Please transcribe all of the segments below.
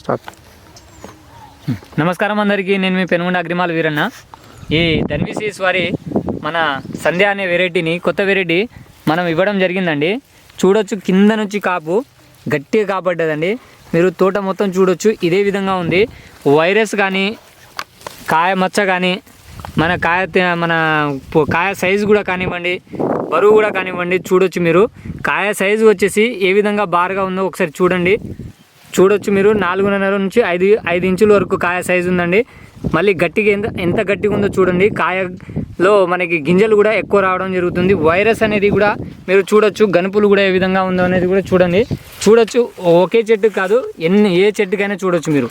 Start. నమస్కారం అందరికీ నేను మీ పెనుగుండ అగ్రిమాల వీరన్న. ఈ ధన్విసీస్ వారి మన సంధ్య అనే వెరైటీని కొత్త వెరైటీ మనం ఇవ్వడం జరిగిందండి. చూడొచ్చు కింద నుంచి కాపు గట్టిగా కాపాడ్డదండి. మీరు తోట మొత్తం చూడొచ్చు ఇదే విధంగా ఉంది. వైరస్ కానీ కాయ మచ్చ కానీ మన కాయ మన కాయ సైజు కూడా కానివ్వండి బరువు కూడా కానివ్వండి చూడొచ్చు మీరు. కాయ సైజు వచ్చేసి ఏ విధంగా బారుగా ఉందో ఒకసారి చూడండి. చూడొచ్చు మీరు నాలుగున్నర నుంచి ఐదు ఐదు ఇంచుల వరకు కాయ సైజు ఉందండి. మళ్ళీ గట్టిగా ఎంత ఎంత గట్టిగా ఉందో చూడండి. కాయలో మనకి గింజలు కూడా ఎక్కువ రావడం జరుగుతుంది. వైరస్ అనేది కూడా మీరు చూడొచ్చు. గనుపులు కూడా ఏ విధంగా ఉందో అనేది కూడా చూడండి. చూడొచ్చు. ఒకే చెట్టు కాదు ఎన్ని ఏ చెట్టుకైనా చూడొచ్చు మీరు.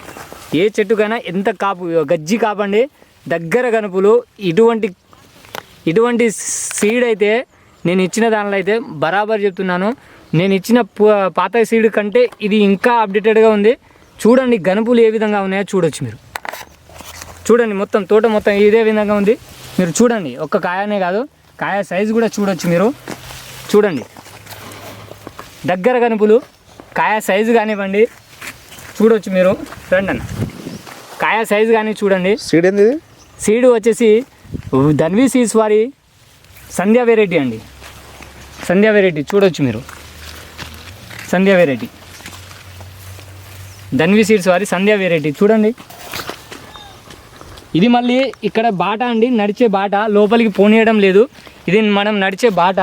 ఏ చెట్టుకైనా ఎంత కాపు గజ్జి కాపండి దగ్గర గనుపులు ఇటువంటి ఇటువంటి సీడ్ అయితే నేను ఇచ్చిన దానిలో అయితే బరాబర్ చెప్తున్నాను. నేను ఇచ్చిన ప- పాత సీడ్ కంటే ఇది ఇంకా అప్డేటెడ్గా ఉంది. చూడండి గనుపులు ఏ విధంగా ఉన్నాయో చూడొచ్చు మీరు. చూడండి మొత్తం తోట మొత్తం ఇదే విధంగా ఉంది. మీరు చూడండి ఒక్క కాయనే కాదు కాయ సైజు కూడా చూడొచ్చు మీరు. చూడండి. దగ్గర గనుపులు కాయ సైజు కానివ్వండి చూడొచ్చు మీరు. రండి అన్న. కాయ సైజు కానీ చూడండి. సీడ్ ఏంది సీడ్ వచ్చేసి ధన్వి సీడ్స్ వారి సంధ్యా వెరైటీ అండి. సంధ్యా వెరైటీ చూడొచ్చు మీరు. సంధ్యా వెరైటీ. ధన్వి సీడ్స్ వారి సంధ్యా వెరైటీ. చూడండి. ఇది మళ్ళీ ఇక్కడ బాట అండి. నడిచే బాట. లోపలికి పోనీయడం లేదు. ఇది మనం నడిచే బాట.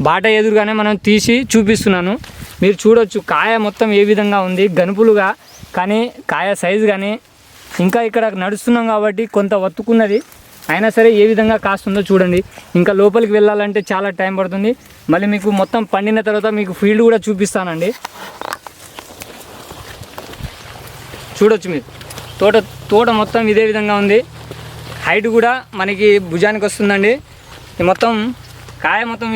బాట ఎదురుగానే మనం తీసి చూపిస్తున్నాను. మీరు చూడొచ్చు కాయ మొత్తం ఏ విధంగా ఉంది. గనుపులుగా కానీ కాయ సైజు కానీ. ఇంకా ఇక్కడ నడుస్తున్నాం కాబట్టి కొంత వత్తుకున్నది. అయినా సరే ఏ విధంగా కాస్తుందో చూడండి. ఇంకా లోపలికి వెళ్ళాలంటే చాలా టైం పడుతుంది. మళ్ళీ మీకు మొత్తం పండిన తర్వాత మీకు ఫీల్డ్ కూడా చూపిస్తానండి. చూడొచ్చు మీరు. తోట తోట మొత్తం ఇదే విధంగా ఉంది. హైట్ కూడా మనకి భుజానికి వస్తుందండి. ఇది మొత్తం కాయ మొత్తం